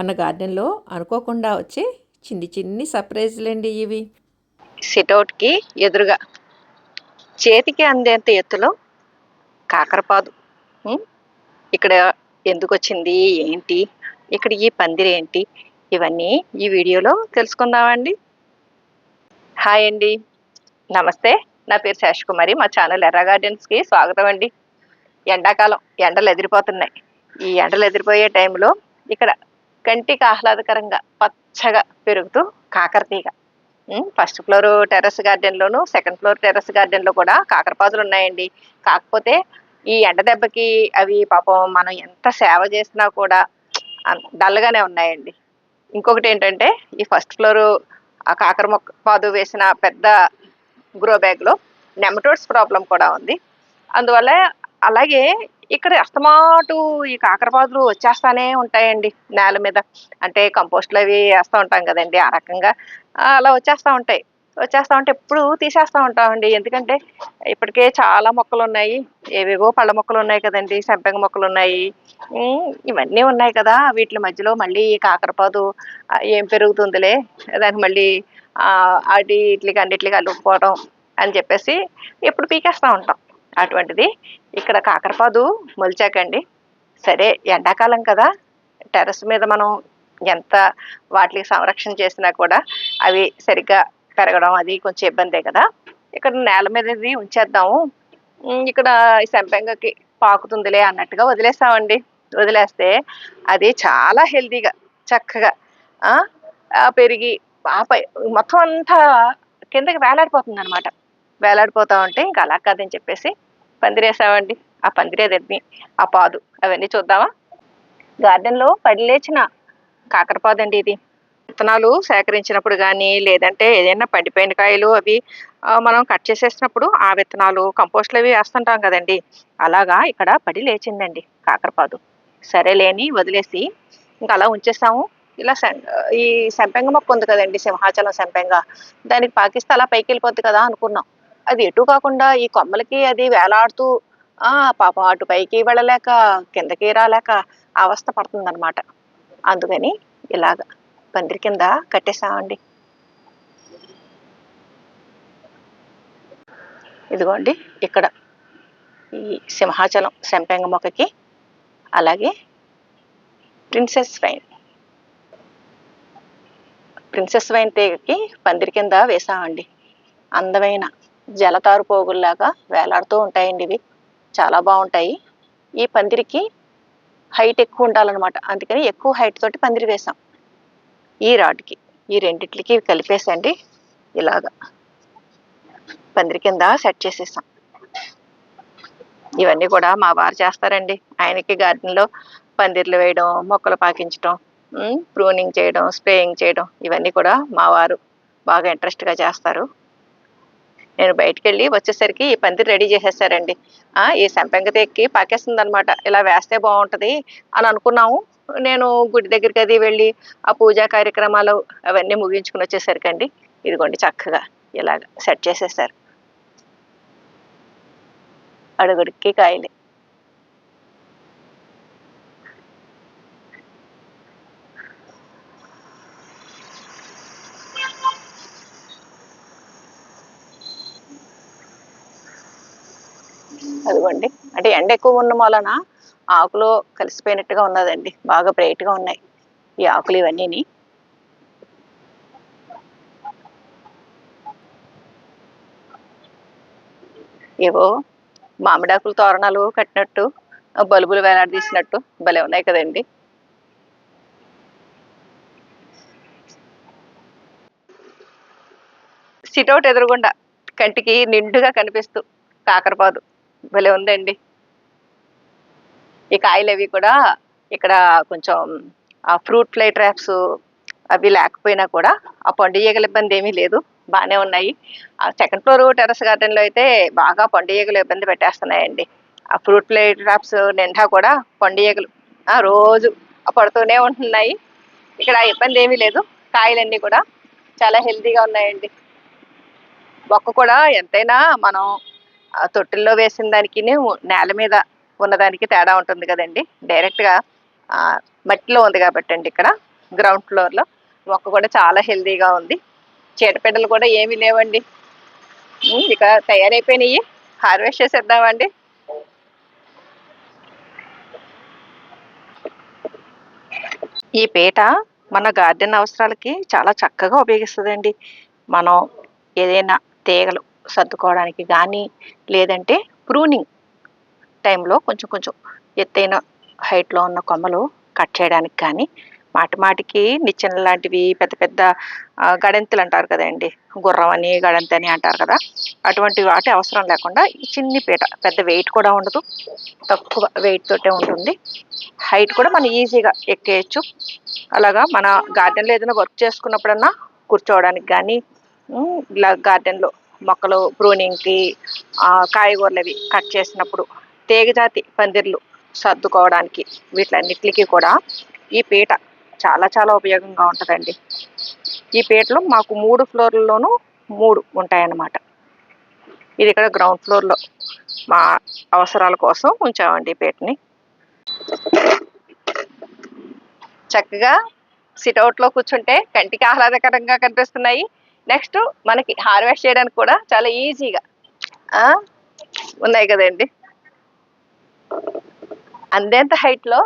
మన గార్డెన్లో అనుకోకుండా వచ్చే చిన్ని చిన్ని సర్ప్రైజ్లండి ఇవి. సిటౌట్కి ఎదురుగా చేతికి అందేంత ఎత్తులో కాకరపాదు. ఇక్కడ ఎందుకు వచ్చింది ఏంటి? ఇక్కడ ఈ పందిరి ఏంటి? ఇవన్నీ ఈ వీడియోలో తెలుసుకుందామండి. హాయ్ అండి. నమస్తే. నా పేరు శేష్ కుమారి. మా ఛానల్ ఎర్ర గార్డెన్స్కి స్వాగతం అండి. ఎండాకాలం ఎండలు ఎదిరిపోతున్నాయి. ఈ ఎండలు ఎదిరిపోయే టైంలో ఇక్కడ కంటికి ఆహ్లాదకరంగా పచ్చగా పెరుగుతూ కాకరతీగ. ఫస్ట్ ఫ్లోర్ టెర్రస్ గార్డెన్లోను సెకండ్ ఫ్లోర్ టెర్రస్ గార్డెన్లో కూడా కాకరపాదులు ఉన్నాయండి. కాకపోతే ఈ ఎండ దెబ్బకి అవి పాపం మనం ఎంత సేవ చేసినా కూడా డల్గానే ఉన్నాయండి. ఇంకొకటి ఏంటంటే ఈ ఫస్ట్ ఫ్లోర్ ఆ కాకర మొక్క పాదు వేసిన పెద్ద గ్రో బ్యాగ్లో నెమటోడ్స్ ప్రాబ్లం కూడా ఉంది. అందువల్ల అలాగే ఇక్కడ అస్తమాటు ఈ కాకరపాదులు వచ్చేస్తానే ఉంటాయండి నేల మీద. అంటే కంపోస్ట్లు అవి వేస్తూ ఉంటాం కదండి ఆ రకంగా. అలా వచ్చేస్తూ ఉంటాయి. వచ్చేస్తా ఉంటే ఎప్పుడు తీసేస్తూ ఉంటామండి. ఎందుకంటే ఇప్పటికే చాలా మొక్కలు ఉన్నాయి. ఏవేవో పళ్ళ మొక్కలు ఉన్నాయి కదండి సెంపంగ మొక్కలు ఉన్నాయి. ఇవన్నీ ఉన్నాయి కదా. వీటి మధ్యలో మళ్ళీ కాకరపాదు ఏం పెరుగుతుందిలే? దానికి మళ్ళీ అటు ఇట్లకి అన్నిటికి అల్లుకుపోవడం అని చెప్పేసి ఎప్పుడు పీకేస్తూ ఉంటాం. అటువంటిది. ఇక్కడ కాకరపాదు మొలిచాకండి. సరే ఎండాకాలం కదా. టెర్రస్ మీద మనం ఎంత వాటికి సంరక్షణ చేసినా కూడా అవి సరిగ్గా పెరగడం అది కొంచెం ఇబ్బందే కదా. ఇక్కడ నేల మీద ఉంచేద్దాము. ఇక్కడ ఈ పాకుతుందిలే అన్నట్టుగా వదిలేస్తామండి. వదిలేస్తే అది చాలా హెల్తీగా చక్కగా పెరిగి ఆ మొత్తం అంతా కిందకి వేలాడిపోతుంది అనమాట వేలాడిపోతా ఉంటే ఇంకా అలా కాదని చెప్పేసి పందిరేసామండి ఆ పందిరేదని ఆ పాదు అవన్నీ చూద్దామా? గార్డెన్లో పడి లేచిన కాకరపాదు అండి ఇది. విత్తనాలు సేకరించినప్పుడు కానీ లేదంటే ఏదైనా పండిపోయిన కాయలు అవి మనం కట్ చేసేసినప్పుడు ఆ విత్తనాలు కంపోస్ట్లు అవి వేస్తుంటాం కదండి. అలాగా ఇక్కడ పడి లేచిందండి కాకరపాదు సరేలేని వదిలేసి ఇంకా అలా ఉంచేసాము. ఇలా ఈ సంపెంగ మొక్క ఉంది కదండి సింహాచలం సెంపెంగ. దానికి పాకిస్తే అలా పైకి వెళ్ళిపోద్ది కదా అనుకున్నాం. అది ఎటు కాకుండా ఈ కొమ్మలకి అది వేలాడుతూ ఆ పాపం అటు పైకి వెళ్ళలేక కిందకి రాలేక అవస్థ పడుతుందన్నమాట. అందుకని ఇలాగ పందిరి కింద కట్టేసామండి ఇదిగోండి ఇక్కడ ఈ సింహాచలం సంపెంగ మొక్కకి అలాగే ప్రిన్సెస్ వైన్. ప్రిన్సెస్ వైన్ తీగకి పందిరి కింద వేసామండి అందమైన జలతారు పోగుల్లాగా వేలాడుతూ ఉంటాయండి ఇవి. చాలా బాగుంటాయి. ఈ పందిరికి హైట్ ఎక్కువ ఉండాలన్నమాట. అందుకని ఎక్కువ హైట్ తోటి పందిరి వేసాం. ఈ రాడ్కి ఈ రెండిట్లకి కలిపేసండి. ఇలాగా పందిరి కింద సెట్ చేసేసాం. ఇవన్నీ కూడా మా వారు చేస్తారండి. ఆయనకి గార్డెన్లో పందిర్లు వేయడం మొక్కలు పాకించడం ప్రూనింగ్ చేయడం స్ప్రేయింగ్ చేయడం ఇవన్నీ కూడా మా వారు బాగా ఇంట్రెస్ట్గా చేస్తారు. నేను బయటికి వెళ్ళి వచ్చేసరికి ఈ పందిరి రెడీ చేసేసారండి. ఈ సంపెంగ తెక్కి పాకేస్తుంది అనమాట ఇలా వేస్తే బాగుంటుంది అని అనుకున్నాము. నేను గుడి దగ్గరికి అది వెళ్ళి ఆ పూజా కార్యక్రమాలు అవన్నీ ముగించుకుని వచ్చేసరికి అండి. ఇదిగోండి చక్కగా ఇలాగ సెట్ చేసేసారు. అడుగుడికి కాయలే. అదిగోండి. అంటే ఎండ ఎక్కువ ఉన్న వలన ఆకులో కలిసిపోయినట్టుగా ఉన్నదండి. బాగా బ్రైట్గా ఉన్నాయి ఈ ఆకులు ఇవన్నీని. ఏవో మామిడాకులు తోరణాలు కట్టినట్టు బలుబులు బల్బులు వేలాడదీసినట్టు భలే ఉన్నాయి కదండి. సిటౌట్ ఎదురుగుండా కంటికి నిండుగా కనిపిస్తూ కాకరపాదు. భలే ఉందండి. ఈ కాయలు అవి కూడా ఇక్కడ కొంచెం ఆ ఫ్రూట్ ఫ్లై ట్రాప్స్ అవి లేకపోయినా కూడా ఆ పండుగల ఇబ్బంది ఏమీ లేదు. బాగానే ఉన్నాయి. ఆ సెకండ్ ఫ్లోర్ టెర్రస్ గార్డెన్లో అయితే బాగా పండు ఈగలు ఇబ్బంది పెట్టేస్తున్నాయండి. ఆ ఫ్రూట్ ఫ్లై ట్రాప్స్ నిండా కూడా పండు ఈగలు రోజు పడుతూనే ఉంటున్నాయి. ఇక్కడ ఇబ్బంది ఏమీ లేదు. కాయలన్నీ కూడా చాలా హెల్తీగా ఉన్నాయండి. మొక్క కూడా ఎంతైనా మనం ఆ తొట్టిల్లో వేసిన దానికి నేల మీద ఉన్నదానికి తేడా ఉంటుంది కదండి. డైరెక్ట్గా ఆ, మట్టిలో ఉంది కాబట్టి అండి ఇక్కడ గ్రౌండ్ ఫ్లోర్లో. మొక్క కూడా చాలా హెల్దీగా ఉంది. చీడపీడలు కూడా ఏమీ లేవండి. ఇక తయారైపోయినాయి. హార్వెస్ట్ చేసేద్దామండి. ఈ పీట మన గార్డెన్ అవసరాలకి చాలా చక్కగా ఉపయోగిస్తుందండి. మనం ఏదైనా తీగలు సర్దుకోవడానికి కానీ లేదంటే ప్రూనింగ్ టైంలో కొంచెం కొంచెం ఎత్తైన హైట్లో ఉన్న కొమ్మలు కట్ చేయడానికి కానీ మాటి మాటికి నిచ్చెన లాంటివి పెద్ద పెద్ద గడంతులు అంటారు కదండి. గుర్రం అని గడంతి అని అంటారు కదా. అటువంటి వాటి అవసరం లేకుండా ఈ చిన్ని పీట పెద్ద వెయిట్ కూడా ఉండదు. తక్కువ వెయిట్ తోటే ఉంటుంది. హైట్ కూడా మనం ఈజీగా ఎక్కేయచ్చు. అలాగా మన గార్డెన్లో ఏదైనా వర్క్ చేసుకున్నప్పుడన్నా కూర్చోవడానికి కానీ ఇలా గార్డెన్లో మొక్కలు ప్రూనింగ్కి కాయగూరలు అవి కట్ చేసినప్పుడు తీగజాతి పందిర్లు సర్దుకోవడానికి వీటిలన్నిటికీ కూడా ఈ పీట చాలా చాలా ఉపయోగంగా ఉంటుందండి. ఈ పీటలు మాకు మూడు ఫ్లోర్లలోనూ మూడు ఉంటాయన్నమాట. ఇది ఇక్కడ గ్రౌండ్ ఫ్లోర్లో మా అవసరాల కోసం ఉంచామండి ఈ పీటని. చక్కగా సిట్అవుట్లో కూర్చుంటే కంటికి ఆహ్లాదకరంగా కనిపిస్తున్నాయి. నెక్స్ట్ మనకి హార్వెస్ట్ చేయడానికి కూడా చాలా ఈజీగా ఆ, ఉన్నాయి కదండి. అందేంత హైట్లో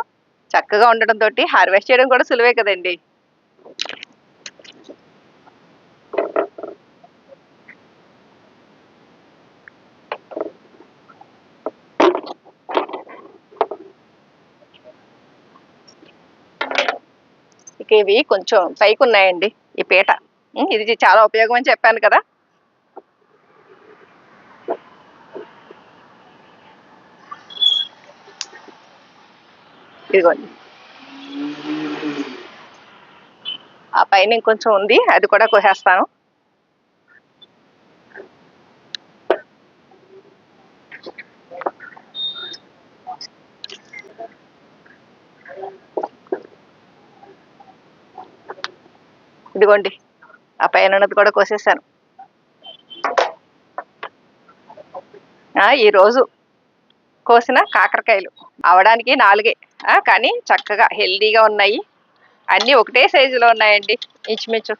చక్కగా ఉండడం తోటి హార్వెస్ట్ చేయడం కూడా సులువే కదండి. ఇక ఇవి కొంచెం పైకి ఉన్నాయండి ఈ పీట. ఇది చాలా ఉపయోగం అని చెప్పాను కదా. ఇదిగోండి. ఆ పైన ఇంకొంచెం ఉంది అది కూడా కోసేస్తాను. ఇదిగోండి. ఆ పైన ఉన్నది కూడా కోసేసాను ఈరోజు ఈ రోజు కోసిన కాకరకాయలు. అవడానికి నాలుగే. కానీ చక్కగా హెల్దీగా ఉన్నాయి. అన్నీ ఒకటే సైజులో ఉన్నాయండి ఇంచుమించు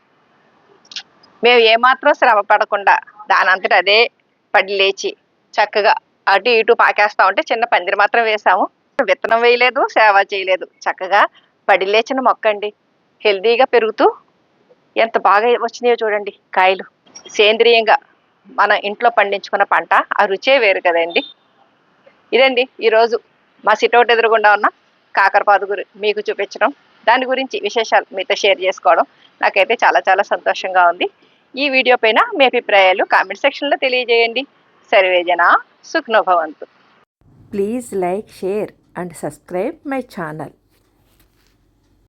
మేము ఏమాత్రం శ్రమ పడకుండా దాని అంతటా అదే పడి లేచి చక్కగా అటు ఇటు పాకేస్తా ఉంటే చిన్న పందిరి మాత్రం వేసాము. విత్తనం వేయలేదు సేవ చేయలేదు. చక్కగా పడి లేచిన మొక్క అండి హెల్దీగా పెరుగుతూ ఎంత బాగా వచ్చినాయో చూడండి కాయలు. సేంద్రియంగా మన ఇంట్లో పండించుకున్న పంట ఆ రుచే వేరు కదండి. ఇదండి ఈరోజు మా సిటౌట్ ఎదురుగుండా ఉన్న కాకరపాదు గురి మీకు చూపించడం. దాని గురించి విశేషాలు మీతో షేర్ చేసుకోవడం నాకైతే చాలా చాలా సంతోషంగా ఉంది. ఈ వీడియో పైన మీ అభిప్రాయాలు కామెంట్ సెక్షన్లో తెలియజేయండి. సర్వేజన సుఖ్నోభవంతు. Please like share and subscribe my channel.